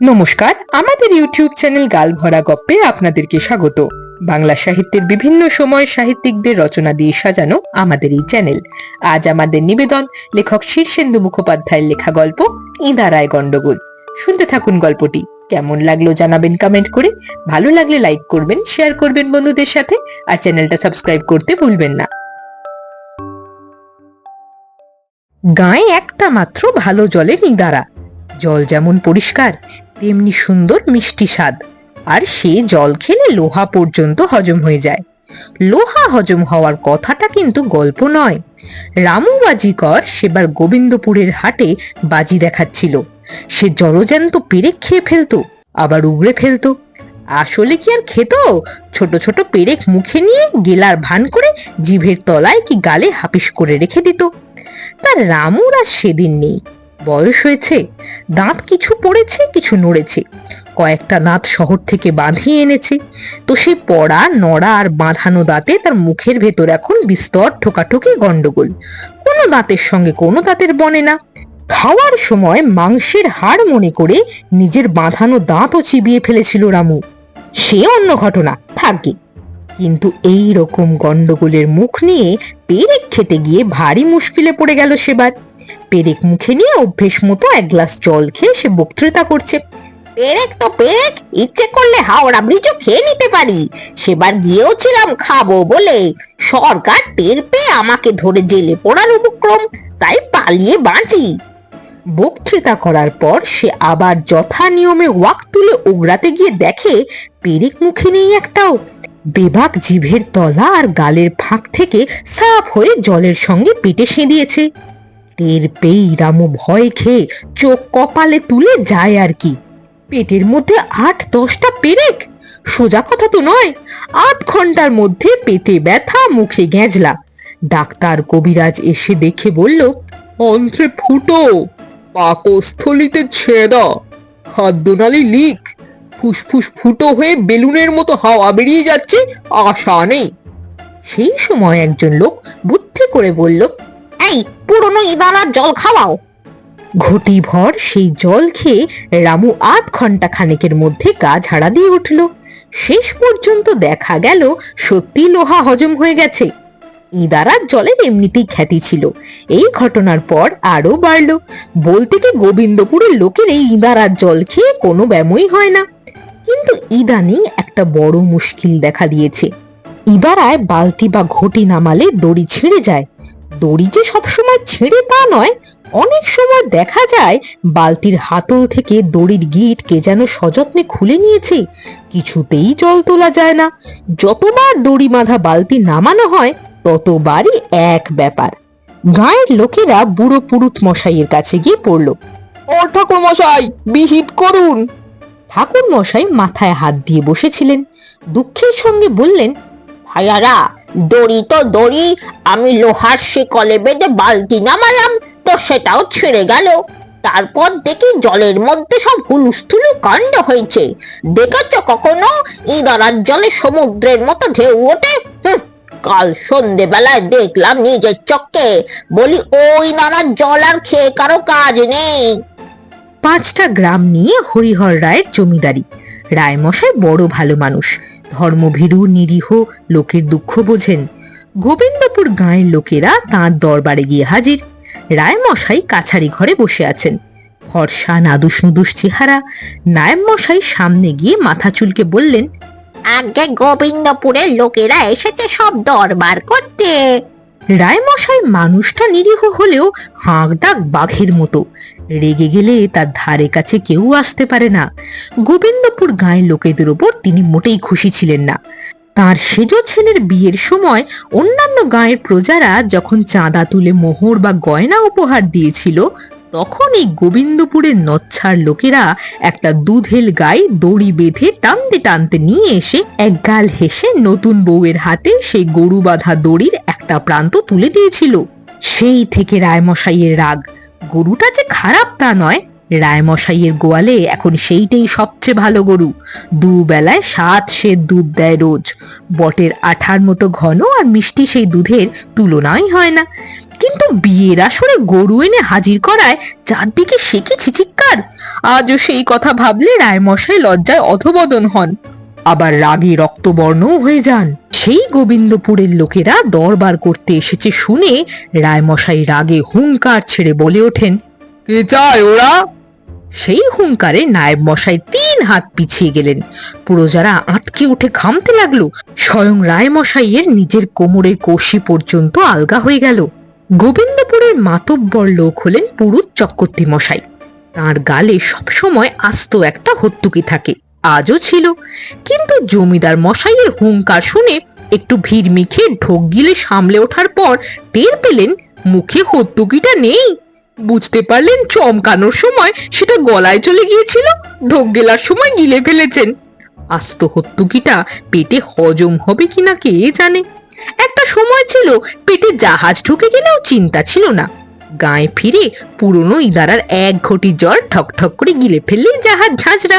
নমস্কার, আমাদের YouTube channel গাল ভরা গপ্পে আপনাদেরকে স্বাগত। বাংলা সাহিত্যের বিভিন্ন সময় সাহিত্যিকদের রচনা দিয়ে সাজানো আমাদের এই চ্যানেল। আজ আমাদের নিবেদন, লেখক শীর্ষেন্দু মুখোপাধ্যায়ের লেখা গল্প ইঁদারায় গন্ডগোল শুনতে থাকুন গল্পটি। কেমন লাগল জানাবেন কমেন্ট করে। ভালো লাগলে লাইক করবেন শেয়ার করবেন বন্ধুদের সাথে, আর চ্যানেলটা সাবস্ক্রাইব করতে ভুলবেন না। গায়ে একটা মাত্র ভালো জলের ইঁদারা। জল যেমন পরিষ্কার তেমনি সুন্দর মিষ্টি স্বাদ। আর সে জল খেলে লোহা পর্যন্ত হজম হয়ে যায়। লোহা হজম হওয়ার কথাটা কিন্তু গল্প নয়। রামু বাজিকর সেবার গোবিন্দপুরের হাটে বাজি দেখাচ্ছিল। সে জলজ্যান্ত পেরেক খেয়ে ফেলতো, আবার উগড়ে ফেলতো। আসলে কি আর খেত? ছোট ছোট পেরেক মুখে নিয়ে গেলার ভান করে জিভের তলায় কি গালে হাপিস করে রেখে দিত। তার রামুর আর সেদিন নেই। বয়স হয়েছে, দাঁত কিছু পড়েছে, কিছু নড়েছে। কয়েকটা দাঁত শহর থেকে বাঁধিয়ে এনেছে। তো সেই পড়া, নড়া আর বাঁধানো দাঁতে তার মুখের ভেতর এখন বিস্তর ঠোকাঠুকি গন্ডগোল কোনো দাঁতের সঙ্গে কোনো দাঁতের বনে না। খাওয়ার সময় মাংসের হাড় মনে করে নিজের বাঁধানো দাঁতও চিবিয়ে ফেলেছিল রামু। সে অন্য ঘটনা থাকে কিন্তু এই রকম গন্ডগোলের মুখ নিয়ে পেরেক খেতে গিয়ে ভারী মুশকিলে পড়ে গেল সেবার। পেরেক মুখে নিয়ে অভ্যেস মতো এক গ্লাস জল খেয়ে সে বক্তৃতা করছে। পেরেক তো পেরেক, ইচ্ছে করলে হাওড়া ব্রিজও খেয়ে নিতে পারি। সেবার গিয়েও ছিলাম খাব বলে। সরকার টের পেয়ে আমাকে ধরে জেলে পড়ার উপক্রম, তাই পালিয়ে বাঁচি। বক্তৃতা করার পর সে আবার যথা নিয়মে ওয়াক তুলে ওগড়াতে গিয়ে দেখে পেরেক মুখে নেই একটাও। বেবাক জিভের তলা আর গালের ফাঁক থেকে সাফ হয়ে জলের সঙ্গে পেটে সেঁদিয়েছে। টের পেয়েই রামু ভয় খেয়ে চোখ কপালে তুলে যায় আর কি। পেটের মধ্যে আট দশটা পেরেক। সোজা কথা তো নয়, আধ ঘণ্টার মধ্যে পেটে ব্যথা, মুখে গেঁজলা ডাক্তার কবিরাজ এসে দেখে বলল, অন্ত্রে ফুটো, পাকস্থলিতে ছেদা খাদ্যনালী লিক, ফুসফুস ফুটো হয়ে বেলুনের মতো হাওয়া বেরিয়ে যাচ্ছে, আশা নেই। সেই সময় একজন লোক বুদ্ধি করে বলল এই, পুরনো ইদানার জল খাওয়াও। ঘটি ভর সেই জল খেয়ে রামু আধ ঘণ্টা খানেকের মধ্যে গা ঝাড়া দিয়ে উঠল। শেষ পর্যন্ত দেখা গেল সত্যি লোহা হজম হয়ে গেছে। ইদারার জলের এমনিতেই খ্যাতি ছিল। এই ঘটনার পর আরও বাড়লো। বলতে কি গোবিন্দপুরের লোকের এই ইদারার জল খেয়ে কোনো ব্যামই হয় না। কিন্তু ইদানিং একটা বড় মুশকিল দেখা দিয়েছে। ইদারায় বালতি বা ঘটি নামালে দড়ি ছিঁড়ে যায়। দড়ি যে সবসময় ছিঁড়ে তা নয়, অনেক সময় দেখা যায় বালতির হাতল থেকে দড়ির গিট কে যেন সযত্নে খুলে নিয়েছে, কিছুতেই জল তোলা যায় না। যতবার দড়ি বাঁধা বালতি নামানো হয়, ততবারই এক ব্যাপার। গায়ের লোকেরা বুড়ো পুরুত মশাইয়ের কাছে গিয়ে পড়ল, ও ঠাকুর মশাই, বিহিত করুন। ঠাকুর মশাই মাথায় হাত দিয়ে বসেছিলেন, দুঃখের সঙ্গে বললেন, ভাইয়ারা দড়ি তো দড়ি, আমি লোহার শিকলে বেঁধে বালতি নামালাম, তো সেটাও ছিঁড়ে গেল। তারপর দেখি জলের মধ্যে সব হুলুস্থুলু কাণ্ড হয়েছে। দেখেছ কখনো? ইদারার জলে সমুদ্রের মতো ঢেউ ওঠে? কাল সন্ধেবেলায় দেখলাম নিজের চোখে বলি, ওই নানার জল আর খেয়ে কারও কাজ নেই। পাঁচটা গ্রাম নিয়ে হরিহর রায়ের জমিদারি। রায়মশাই বড় ভালো মানুষ। ধর্মভীরু নিরীহ লোকের দুঃখ বোঝেন। গোবিন্দপুর গাঁয়ের লোকেরা তাঁর দরবারে গিয়ে হাজির। রায়মশাই কাছারি ঘরে বসে আছেন। ফর্সা নাদুস নুদুস চেহারা। নায়েব মশাই সামনে গিয়ে মাথা চুলকে বললেন আগে গোবিন্দপুরের লোকেরা এসেছে সব দরবার করতে। রায়মশাই মানুষটা নিরীহ হলেও হাঁক ডাক বাঘের মতো। রেগে গেলে তার ধারে কাছে কেউ আসতে পারে না। গোবিন্দপুর গাঁয়ের লোকেদের ওপর তিনি মোটেই খুশি ছিলেন না। তার সেজ ছেলের বিয়ের সময় অন্যান্য গাঁয়ের প্রজারা যখন চাঁদা তুলে মোহর বা গয়না উপহার দিয়েছিল, তখন এই গোবিন্দপুরের নচ্ছার লোকেরা একটা দুধেল গায়ে দড়ি বেঁধে টানতে টানতে নিয়ে এসে এক গাল হেসে নতুন বউয়ের হাতে সেই গরু বাঁধা দড়ির একটা প্রান্ত তুলে দিয়েছিল। সেই থেকে রায়মশাইয়ের রাগ গরুটা যে খারাপ তা নয়। রায়মশাইয়ের গোয়ালে এখন সেইটাই সবচেয়ে ভালো গরু। দুবেলায় সাত সে দুধ দেয় রোজ। বটের আঠার মতো ঘন আর মিষ্টি সেই দুধের তুলনাই হয় না। কিন্তু বিয়ের আসরে গরু এনে হাজির করায় চারদিকে সে কি ছিচিক্কার? আজও সেই কথা ভাবলে রায়মশাই লজ্জায় অধবদন হন। আবার রাগে রক্তবর্ণও হয়ে যান। সেই গোবিন্দপুরের লোকেরা দরবার করতে এসেছে শুনে রায়মশাই রাগে হুঙ্কার ছেড়ে বলে ওঠেন কে চায় ওরা? সেই হুঙ্কারে নায়েব মশাই তিন হাত পিছিয়ে গেলেন। পুরো যারা আঁতকে উঠে ঘামতে লাগল স্বয়ং রায় মশাইয়ের নিজের কোমরের কষি পর্যন্ত আলগা হয়ে গেল। গোবিন্দপুরের মাতব্বর লোক হলেন পুরুত চক্রবর্তী মশাই। তার গালে সবসময় আস্ত একটা হত্তুকি থাকে। আজও ছিল। কিন্তু জমিদার মশাইয়ের হুঙ্কার শুনে একটু ভিড় মিখে ঢোক গিলে সামলে ওঠার পর টের পেলেন মুখে হত্তুকিটা নেই। বুঝতে পারলেন চমকানোর সময় সেটা গলায় চলে গিয়েছিল, ঢোক গেলার সময় গিলে ফেলেছেন। আস্ত হত্তুকিটা পেটে হজম হবে কিনা কে জানে? একটা সময় ছিল পেটে জাহাজ ঢুকে গেলেও চিন্তা ছিল না। গায়ে ফিরে পুরনো ইদারার এক ঘটি জল ঠক ঠক করে গিলে ফেললেই জাহাজ ঝাঁঝরা।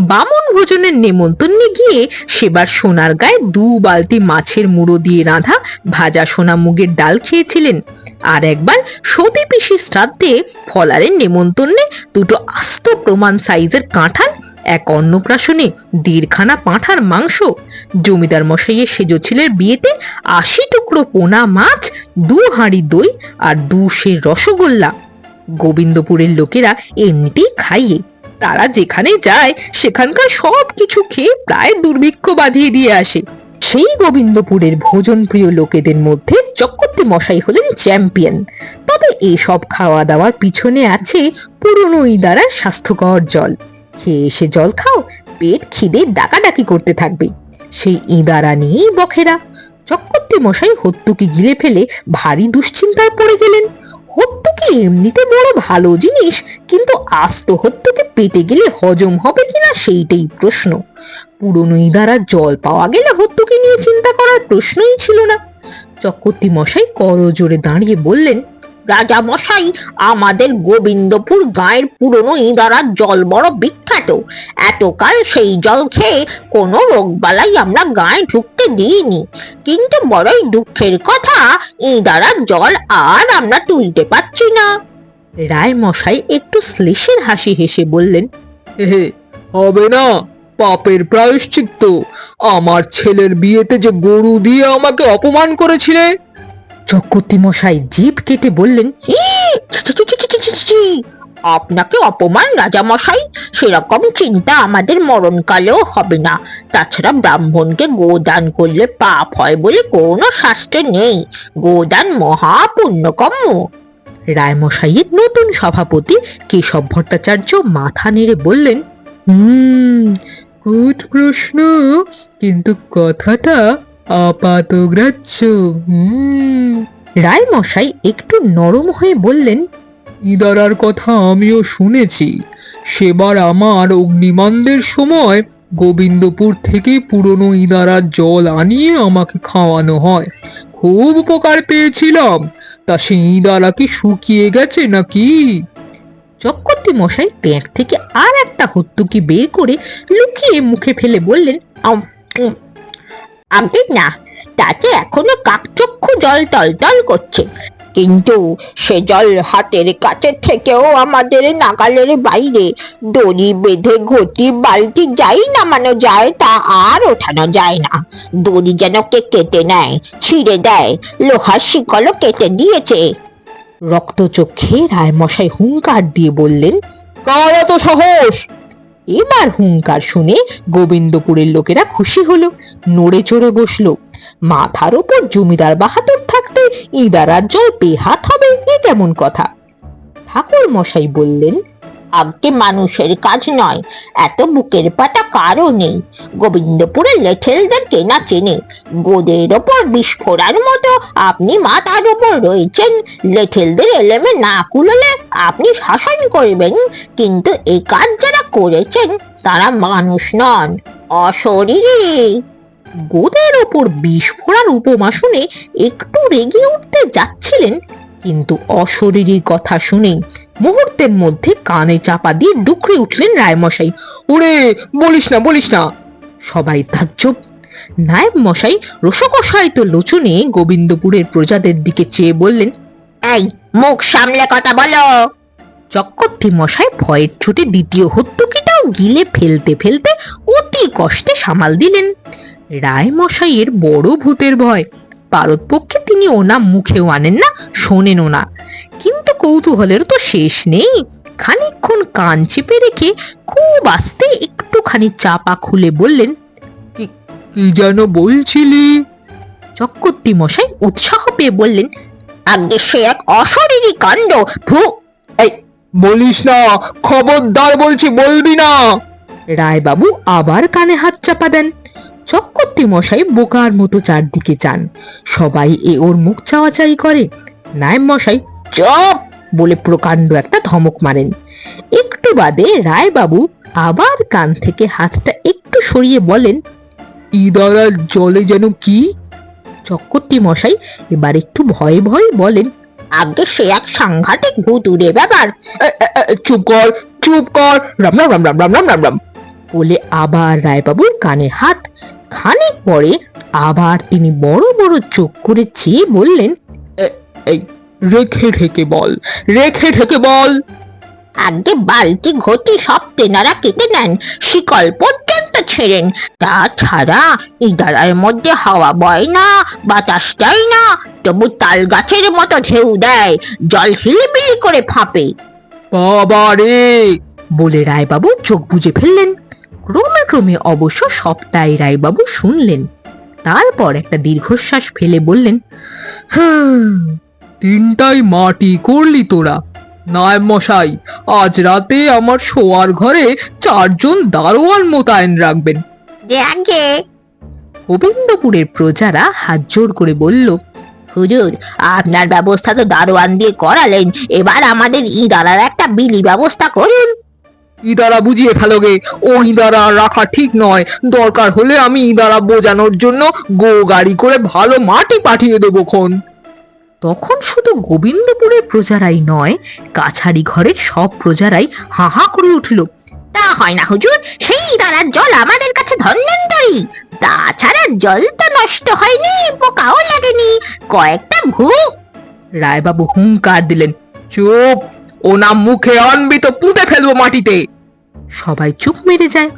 বামন ভোজনের নেমন্তন্নে গিয়ে সেবার সোনার গায়ে দু বালতি মাছের মুড়ো দিয়ে রাঁধা ভাজা সোনা মুগের ডাল খেয়েছিলেন। আর একবার সতী পিসির শ্রাদ্ধে ফলারের নেমন্তন্নে দুটো আস্ত প্রমাণ সাইজের কাঁঠাল এক অন্নপ্রাশনে দেড়খানা পাঁঠার মাংস, জমিদার মশাইয়ের সেজ ছেলের বিয়েতে আশি টুকরো পোনা মাছ, দু হাঁড়ি দই আর দু সের রসগোল্লা। গোবিন্দপুরের লোকেরা এমনিতেই খাইয়ে, তারা যেখানে যায় সেখানকার সব কিছু খেয়ে প্রায় দুর্ভিক্ষ বাঁধিয়ে দিয়ে আসে। সেই গোবিন্দপুরের ভোজনপ্রিয় লোকেদের মধ্যে চক্রবর্তী মশাই হলেন চ্যাম্পিয়ন। তবে এসব খাওয়া দাওয়ার পিছনে আছে পুরনো ইদারার স্বাস্থ্যকর জল। খেয়ে এসে জল খাও, পেট খিদে ডাকাডাকি করতে থাকবে। সেই ইদারা নিয়েই বখেরা, চক্রবর্তী মশাই হত্যুকি গিলে ফেলে ভারী দুশ্চিন্তায় পড়ে গেলেন। হত্যুকি এমনিতে বড় ভালো জিনিস, কিন্তু আস্ত হত্যুকি পেটে গেলে হজম হবে কিনা সেইটাই প্রশ্ন। পুরনো ইদারা জল পাওয়া গেলে হত্যুকি নিয়ে চিন্তা করার প্রশ্নই ছিল না। চক্রবর্তী মশাই করজোরে দাঁড়িয়ে বললেন রাজা মশাই আমাদের গোবিন্দপুর গায়ের পুরনো ইঁদারার জল বড় বিখ্যাত। এতকাল সেই জল খেয়ে কোনো রোগবালাই আমরা গায়ে ঢুকতে দিইনি। কিন্তু বড়ই দুঃখের কথা ইঁদারার জল আর আমরা তুলতে পারছি না। রায় মশাই একটু শ্লেষের হাসি হেসে বললেন হবে না, পাপের প্রায়শ্চিত্ত। আমার ছেলের বিয়েতে যে গরু দিয়ে আমাকে অপমান করেছিলে চক্রবর্তী মশাই জিভ কেটে বললেন। আপনাকে অপমান রাজা মশাই সেরকম চিন্তা আমাদের মরণকালেও হবে না। তাছাড়া ব্রাহ্মণকে গোদান করলে পাপ হয় বলে কোনো শাস্ত্রে নেই। গোদান মহা পুণ্যকর্ম রায়মশাইয়ের নতুন সভাপতি কেশব ভট্টাচার্য মাথা নেড়ে বললেন, হুম, গুড প্রশ্ন। কিন্তু কথাটা আপাতগ্রাহ্য হুম। রায়মশাই একটু নরম হয়ে বললেন ইদারার কথা আমিও শুনেছি। সেবার আমার অগ্নিমানদের সময় গোবিন্দপুর থেকে পুরনো ইদারার জল আনিয়ে আমাকে খাওয়ানো হয়। খুব উপকার পেয়েছিলাম। তা সেই ইদারা কি শুকিয়ে গেছে নাকি? চক্রবর্তী মশাই ট্যাঁক থেকে আর একটা হত্যুকি বের করে লুকিয়ে মুখে ফেলে বললেন আম, না তাতে এখনও কাকচক্ষু জল টলটল করছে। কিন্তু সে জল হাতের কাছে থেকেও আমাদের নাগালের বাইরে দড়ি বেঁধে ঘটি বালতি যাই নামানো যায় তা আর ওঠানো যায় না। দড়ি যেন কে কেটে নেয় ছিঁড়ে দেয় লোহার শিকলও কেটে দিয়েছে। রক্তচক্ষে রায়মশাই হুঙ্কার দিয়ে বললেন কার এত সাহস? এবার হুঙ্কার শুনে গোবিন্দপুরের লোকেরা খুশি হলো, নড়ে চড়ে বসল। মাথার ওপর জমিদার বাহাদুর থাকতে ইদারার জল বেহাত হবে, এ কেমন কথা? ঠাকুর মশাই বললেন আগে মানুষের কাজ নয়। এত বুকের পাটা কারও নেই। গোবিন্দপুরের লেঠেলদের কেনা চেনে। গোদের ওপর বিস্ফোরার মতো আপনি মাথার ওপর রয়েছেন। লেঠেলদের এলেমে না কুলোলে আপনি শাসন করবেন। কিন্তু এই কাজ যারা করেছেন, তারা মানুষ নন, অশরীরী। গোদের ওপর বিষ ফোড়ার উপমা শুনে একটু রেগে উঠতে যাচ্ছিলেন কিন্তু অশরীরীর কথা শুনেই মুহূর্তের মধ্যে কানে চাপা দিয়ে ডুকরে উঠলেন রায়মশাই। ওরে বলিস না বলিস না। সবাই তাজ্জব। নায়েব মশাই রসকসায়িত লোচনে গোবিন্দপুরের প্রজাদের দিকে চেয়ে বললেন, এই, মুখ সামলে কথা বলো। চক্রবর্তী মশাই ভয়ের ছুটে দ্বিতীয় হত্যকিটাও গিলে ফেলতে ফেলতে অতি কষ্টে সামাল দিলেন। রায় মশাইয়ের বড় ভূতের ভয় পারতপক্ষে তিনি ওনা মুখেও আনেন না, শোনেনও না। কিন্তু কৌতূহলের তো শেষ নেই। খানিকক্ষণ কান চেপে রেখে খুব আস্তে একটুখানি চাপা খুলে বললেন, কি যেন বলছিলি? চক্রবর্তী মশাই উৎসাহ পেয়ে বললেন, আগে সে এক অশরীরী কাণ্ড, ভূ বলিস না, খবরদার বলছি বলবি না! রায়বাবু আবার কানে হাত চাপা দেন। চক্রবর্তী মশাই বোকার মতো চারদিকে চান সবাই এ ওর মুখ চাওয়াচাই করে নায়েব মশাই চুপ বলে প্রকাণ্ড একটা ধমক মারেন একটু বাদে রায়বাবু আবার কান থেকে হাতটা একটু সরিয়ে বলেন ইদারার জলে যেন কি চক্রবর্তী মশাই এবার একটু ভয়ে ভয়ে বলেন আগে সে এক সাংঘাতিক ভূত উড়ে ব্যাপার চুপ কর চুপ কর রাম রাম রাম রাম রাম রাম রাম রাম বলে আবার রায়বাবুর কানে হাত। খানিক পরে আবার তিনি বড় বড় চোখ করে চেয়ে বললেন রেখে ঢেকে বল রেখে ঢেকে বল। আগে বালতি ঘটি সব তেনারা কেটে নেন শিকল পর্যন্ত ছেড়েন। তাছাড়া ইদারার মধ্যে হাওয়া বয় না বাতাস দেয় না তবু তাল গাছের মতো ঢেউ দেয় জল হিলিবিলি করে ফাঁপে। বাবা রে বলে রায়বাবু চোখ বুজে ফেললেন। ক্রমে ক্রমে অবশ্য সবটাই রায়বাবু শুনলেন। তারপর একটা দীর্ঘশ্বাস ফেলে বললেন তিনটাই মাটি করলি তোরা। নায়ব মশাই আজ রাতে আমার শোয়ার ঘরে চারজন দারোয়ান মোতায়েন রাখবেন। গোবিন্দপুরের প্রজারা হাত জোর করে বলল হুজুর আপনার ব্যবস্থা তো দারোয়ান দিয়ে করালেন। এবার আমাদের ইদারার একটা বিলি ব্যবস্থা করুন। ইদারা বুঝিয়ে ফেলোগে। ও ইদারা রাখা ঠিক নয়। দরকার হলে আমি ইদারা বোঝানোর জন্য গো গাড়ি করে ভালো মাটি পাঠিয়ে দেবো খন। তখন শুধু গোবিন্দপুরের প্রজারাই নয়, কাছারি ঘরের সব প্রজারাই হাহা করে উঠল। তা হয় না হুজুর, সেই ইদারার জল আমাদের কাছে ধন্যন্তরী তাছাড়া জল তো নষ্ট হয়নি, পোকাও লাগেনি। কয়েকটা ভূ রায়বাবু হুঙ্কার দিলেন, চুপ ও নাম মুখে আনবি তো পুঁতে ফেলব মাটিতে। সবাই চুপ মেরে যায়।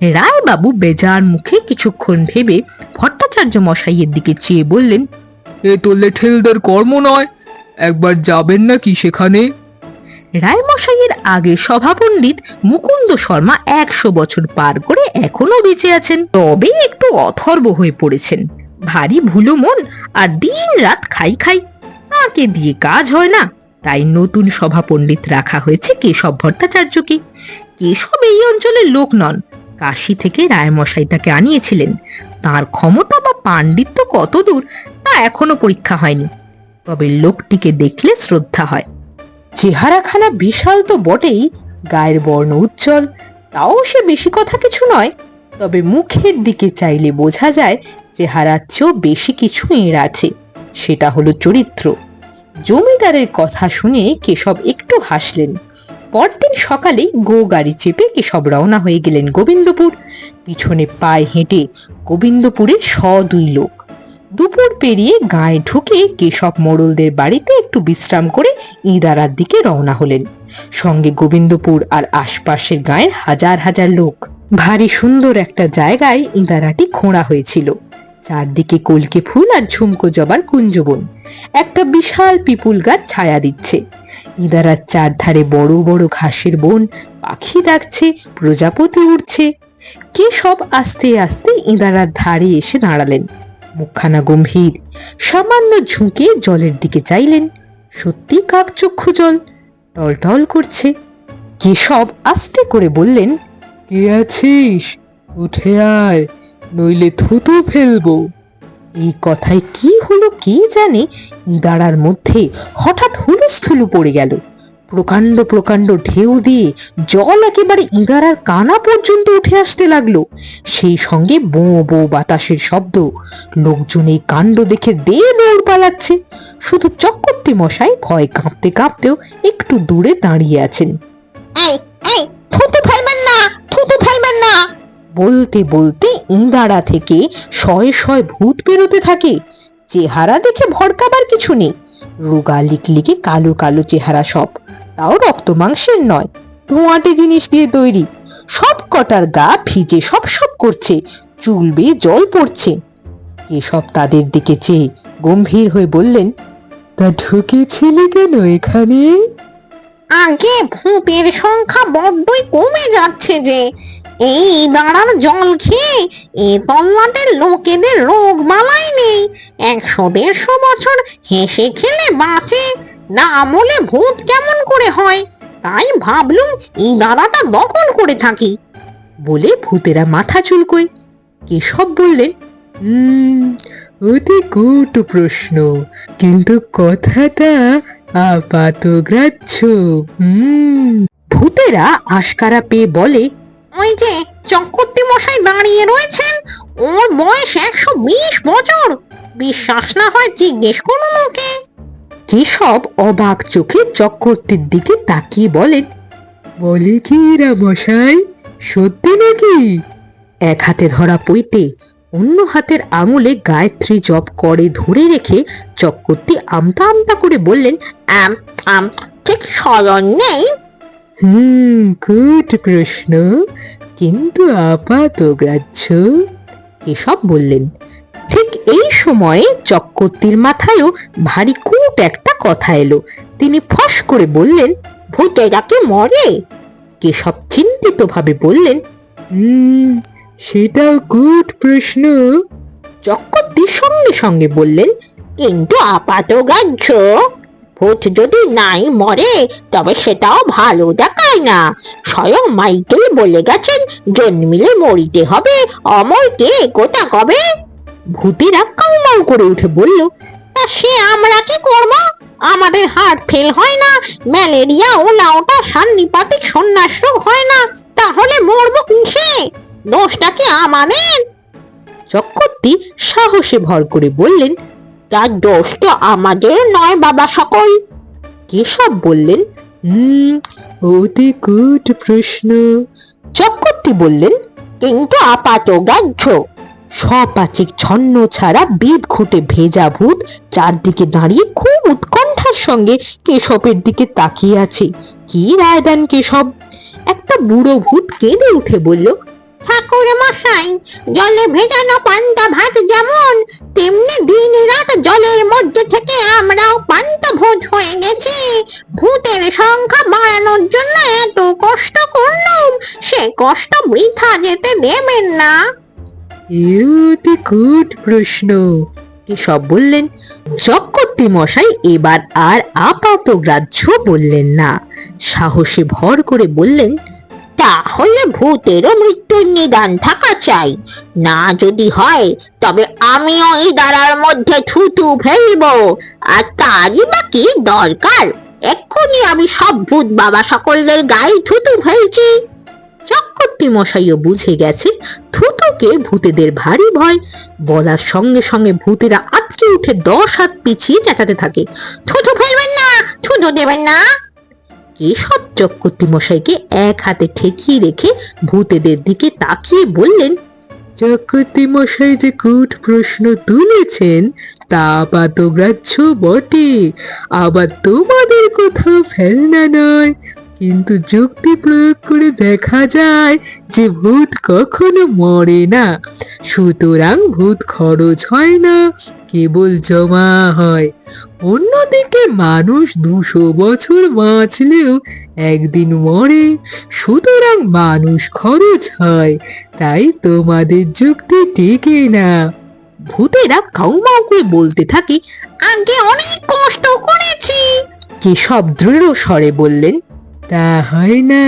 রায়বাবু বেজার মুখে কিছুক্ষণ ভেবে ভট্টাচার্য মশাইয়ের দিকে চেয়ে বললেন, এ তো লেঠেলদের কর্ম নয়, একবার যাবেন নাকি সেখানে? রায়মশাইয়ের আগে সভাপণ্ডিত মুকুন্দ শর্মা একশো বছর পার করে এখনও বেঁচে আছেন। তবে একটু অথর্ব হয়ে পড়েছেন। ভারী ভুলো মন আর দিন রাত খাই খাই। তাকে দিয়ে কাজ হয় না। তাই নতুন সভাপণ্ডিত রাখা হয়েছে কেশব ভট্টাচার্যকে। কেশব এই অঞ্চলের লোক নন, কাশি থেকে রায়মশাই তাকে আনিয়েছিলেন। তার ক্ষমতা বা পাণ্ডিত্য কত দূর তা এখনও পরীক্ষা হয়নি। তবে লোকটিকে দেখলে শ্রদ্ধা হয়। চেহারাখানা বিশাল তো বটেই, গায়ের বর্ণ উজ্জ্বল, তাও সে বেশি কথা কিছু নয়। তবে মুখের দিকে চাইলে বোঝা যায়, চেহারার চেয়েও বেশি কিছু এর আছে। সেটা হলো চরিত্র। জমিদারের কথা শুনে কেশব একটু হাসলেন। পরদিন সকালে গো গাড়ি চেপে কেশব রওনা হয়ে গেলেন গোবিন্দপুর। পিছনে পায়ে হেঁটে গোবিন্দপুরের শ দুই লোক। দুপুর পেরিয়ে গায়ে ঢুকে কেশব মোড়লদের বাড়িতে একটু বিশ্রাম করে ইদারার দিকে রওনা হলেন। সঙ্গে গোবিন্দপুর আর আশপাশের গায়ের হাজার হাজার লোক। ভারী সুন্দর একটা জায়গায় ইদারাটি খোঁড়া হয়েছিল। চারদিকে কলকে ফুল আর ঝুমকো জবার কুঞ্জবন একটা বিশাল পিপুল গাছ ছায়া দিচ্ছে। ইদারার চারধারে বড় বড় ঘাসের বন। পাখি ডাকছে, প্রজাপতি উড়ছে। কে সব আস্তে আস্তে ইদারার ধারে এসে দাঁড়ালেন। মুখখানা গম্ভীর। সামান্য ঝুঁকে জলের দিকে চাইলেন। সত্যি কাকচক্ষু জল। টলটল করছে। কেশব আস্তে করে বললেন, কে আছিস? উঠে আয়। নইলে থুতু ফেলব। এই কথায় কি হলো কে জানে? ইদারার মধ্যে হঠাৎ হুলুস্থুলু পড়ে গেল। প্রকাণ্ড প্রকাণ্ড ঢেউ দিয়ে জল একেবারে ইঁদারার কানা পর্যন্ত উঠে আসতে লাগল। সেই সঙ্গে বো বো বাতাসের শব্দ। লোকজন এই কাণ্ড দেখে দে দৌড় পালাচ্ছে। শুধু চক্রবর্তী মশাই ভয় কাঁপতে কাঁপতেও একটু দূরে দাঁড়িয়ে আছেন। এই থুতু ফেলবেন না বলতে বলতে ইঁদারা থেকে শয়ে শয়ে ভূত বেরোতে থাকে। চেহারা দেখে ভড়কাবার কিছু নেই। রোগা লিকলিকে কালো কালো চেহারা সব। তাও রক্ত মাংসের নয়। ধোঁয়াটে জিনিস দিয়ে তৈরি। সব কটার গা ভিজে সব সব করছে। চুল বেয়ে জল পড়ছে। কেশব তাদের দিকে চেয়ে গম্ভীর হয়ে বললেন, তা ঢুকেছিলে কেন এখানে? আগে ভূতের সংখ্যা বড্ডই কমে যাচ্ছে যে। এই দাঁড়ার জল খেয়ে। এ তল্লাটের লোকেদের রোগ মালাই নেই। একশো দেড়শো বছর হেসে খেলে বাঁচে। না আমলে ভূত কেমন করে হয়? তাই ভাবলুম এই দাঁড়াটা দখল করে থাকি। বলে ভূতেরা মাথা চুলকোয়। কেশব বললেন "হুম, অতি কূট প্রশ্ন। কিন্তু কথাটা আপাতগ্রাহ্য। হুম ভূতেরা আশকারা পেয়ে বলে ওই যে চক্রবর্তী মশাই দাঁড়িয়ে রয়েছেন। ওর বয়স একশো বিশ বছর। বিশ্বাস না হয় জিজ্ঞেস করুন ওকে। কেশব অবাক চোখে চক্রবর্তীর দিকে তাকিয়ে বলেন, বলে কি মশাই, সত্যি নাকি? এক হাতে ধরা পইতে অন্য হাতের আঙুলে গায়ত্রী জপ করে ধরে রেখে চক্রবর্তী আমতা আমতা করে বললেন, আম আম, ঠিক স্মরণ নেই। হুম গুড প্রশ্ন কিন্তু আপাত গ্রাহ্য। এসব বললেন। ঠিক এই সময়ে চক্রবর্তীর মাথায়ও ভারী কুট একটা কথা এলো। তিনি ফস করে বললেন, ভূতেরা কি মরে? কেশব চিন্তিত ভাবে বললেন, হুম, সেটাও গুড প্রশ্ন। চক্রবর্তী সঙ্গে সঙ্গে বললেন, কিন্তু আপাত গ্রাহ্য। ভূত যদি নাই মরে, তবে সেটাও ভালো দেখায় না। স্বয়ং মাইকেল বলে গেছেন, জন্মিলে মরিতে হবে, অমর কে, কোথা কবে? ভূতেরা কাউমাউ করে উঠে বলল, তা সে আমরা কি করব? আমাদের হার্ট ফেল হয় না, ম্যালেরিয়া ও লাউটা সান্নিপাতিক সন্ন্যাস রোগ হয় না, তাহলে মরবো কিসে? দোষটা কি আমাদের? চক্রবর্তী সাহসে ভর করে বললেন তার দোষ তো আমাদের নয় বাবা সকল। কেশব বললেন? হুম অতি গুড প্রশ্ন। চক্রবর্তী বললেন কিন্তু আপাত গ্রাহ্য। সপাচিক ছন্ন ছাড়া বিদ ঘুটে ভেজা ভূত চারদিকে দাঁড়িয়ে খুব উৎকণ্ঠার সঙ্গে কেশবের দিকে তাকিয়ে আছে। কি রায় দেন কেশব? একটা বুড়ো ভূত কেঁদে উঠে বলল ঠাকুর মশাই, জলে ভেজানো পান্তা ভাত যেমন, তেমনি দিন রাত জলের মধ্যে থেকে আমরাও পান্তা ভূত হয়ে গেছি। ভূতের সংখ্যা বাড়ানোর জন্য এত কষ্ট করলুম, সে কষ্ট বৃথা যেতে দেবেন না। অতি গুড প্রশ্ন। কেশব বললেন? চক্রবর্তী মশাই, এবার আর আপাত গ্রাহ্য বললেন না। সাহসে ভর করে বললেন তাহলে ভূতেরও মৃত্যুর নিদান থাকা চাই। না যদি হয়, তবে আমিও এই দাঁড়ার মধ্যে থুতু ফেলব। আর তারই বা কি দরকার, এক্ষুনি আমি সব ভূত বাবা সকলদের গায়ে থুতু ফেলছি। চক্রবর্তী মশাইও বুঝে গেছে থুতুকে ভূতেদের ভারী ভয়। বলার সঙ্গে সঙ্গে ভূতেরা আত্রে উঠে দশ হাত পিছিয়ে চেঁচাতে থাকে। থুতু ফেলবেন না থুতু দেবেন না। কেশব চক্রবর্তী মশাইকে এক হাতে ঠেকিয়ে রেখে ভূতেদের দিকে তাকিয়ে বললেন চক্রবর্তী মশাই যে কুট প্রশ্ন তুলেছেন, তা আপাতগ্রাহ্য বটে। আবার তোমাদের কোথাও ফেলনা নয়। কিন্তু যুক্তি প্রয়োগ করে দেখা যায় যে ভূত কখনো মরে না। সুতরাং ভূত খরচ হয় না কেবল জমা হয়। অন্যদিকে মানুষ দুশো বছর বাঁচলেও একদিন মরে সুতরাং মানুষ খরচ হয় তাই তোমাদের যুক্তি টেকে না। ভূতেরা কাউমাউ করে বলতে থাকে আগে অনেক কষ্ট করেছি। কেশব দৃঢ় স্বরে বললেন তা হয় না।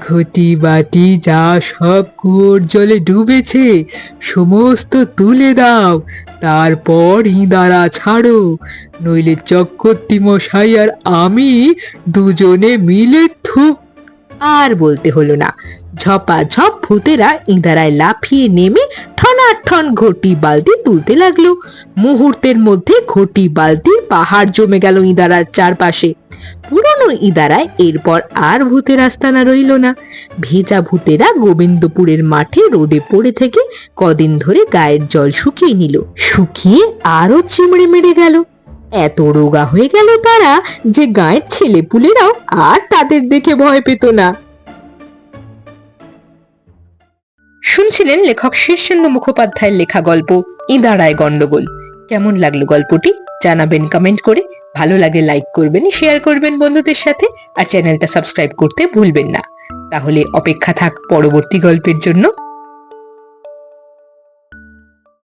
ঘটি বাটি যা সব কুয়োর জলে ডুবেছে, সমস্ত তুলে দাও, তারপর ইঁদারা ছাড়ো। নইলে চক্রবর্তী মশাই আর আমি দুজনে মিলে থুপ আর বলতে হলো না ঝপা ঝপ ভূতেরা ইঁদারায় লাফিয়ে নেমে ঠনাঠন ঘটি বালতি তুলতে লাগল। মুহূর্তের মধ্যে ঘটি বালতির পাহাড় জমে গেল ইঁদারার চারপাশে। পুরনো ইঁদারায় এরপর আর ভূতের আস্তানা রইল না। ভেজা ভূতেরা গোবিন্দপুরের মাঠে রোদে পড়ে থেকে কদিন ধরে গায়ের জল শুকিয়ে নিল। শুকিয়ে আরও চিমড়ে মেরে গেল। এত রোগা হয়ে গেল তারা যে গায়ের ছেলেপুলেরাও আর তাদের দেখে ভয় পেত না। শুনছিলেন লেখক শীর্ষেন্দু মুখোপাধ্যায়ের লেখা গল্প, ইদারায় গন্ডগোল কেমন লাগল গল্পটি? জানাবেন কমেন্ট করে। ভালো লাগলে লাইক করবেন শেয়ার করবেন বন্ধুদের সাথে আর চ্যানেলটা সাবস্ক্রাইব করতে ভুলবেন না। তাহলে অপেক্ষা থাক পরবর্তী গল্পের জন্য।